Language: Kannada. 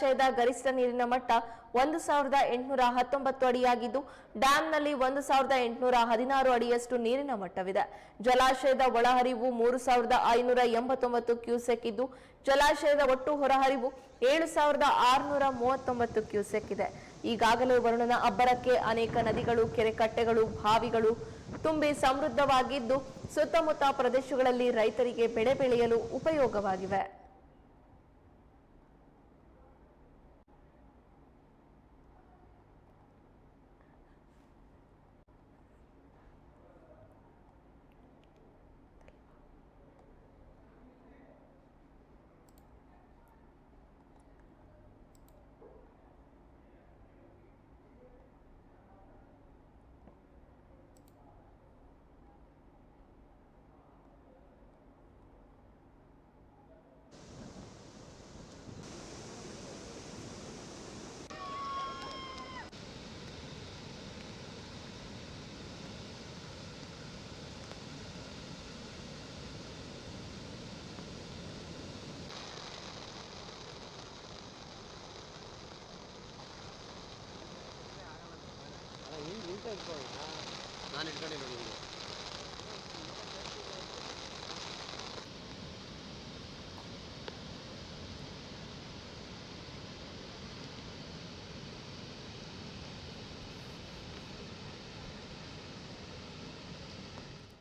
ಜಲಾಶಯದ ಗರಿಷ್ಠ ನೀರಿನ ಮಟ್ಟ ಒಂದು ಸಾವಿರದ ಎಂಟುನೂರ ಹತ್ತೊಂಬತ್ತು ಅಡಿಯಾಗಿದ್ದು ಡ್ಯಾಂನಲ್ಲಿ ಒಂದು ಸಾವಿರದ ಎಂಟುನೂರ ಹದಿನಾರು ಅಡಿಯಷ್ಟು ನೀರಿನ ಮಟ್ಟವಿದೆ. ಜಲಾಶಯದ ಒಳಹರಿವು ಮೂರು ಸಾವಿರದ ಐನೂರ ಎಂಬತ್ತೊಂಬತ್ತು ಕ್ಯೂಸೆಕ್ ಇದ್ದು, ಜಲಾಶಯದ ಒಟ್ಟು ಹೊರಹರಿವು ಏಳು ಸಾವಿರದ ಆರುನೂರ ಮೂವತ್ತೊಂಬತ್ತು ಕ್ಯೂಸೆಕ್ ಇದೆ. ಈಗಾಗಲೇ ವರುಣನ ಅಬ್ಬರಕ್ಕೆ ಅನೇಕ ನದಿಗಳು, ಕೆರೆಕಟ್ಟೆಗಳು, ಬಾವಿಗಳು ತುಂಬಿ ಸಮೃದ್ಧವಾಗಿದ್ದು, ಸುತ್ತಮುತ್ತ ಪ್ರದೇಶಗಳಲ್ಲಿ ರೈತರಿಗೆ ಬೆಳೆ ಬೆಳೆಯಲು ಉಪಯೋಗವಾಗಿವೆ. ನಾನು ಇಟ್ಕೊಂಡಿಲ್ಲ ನಿಮಗೆ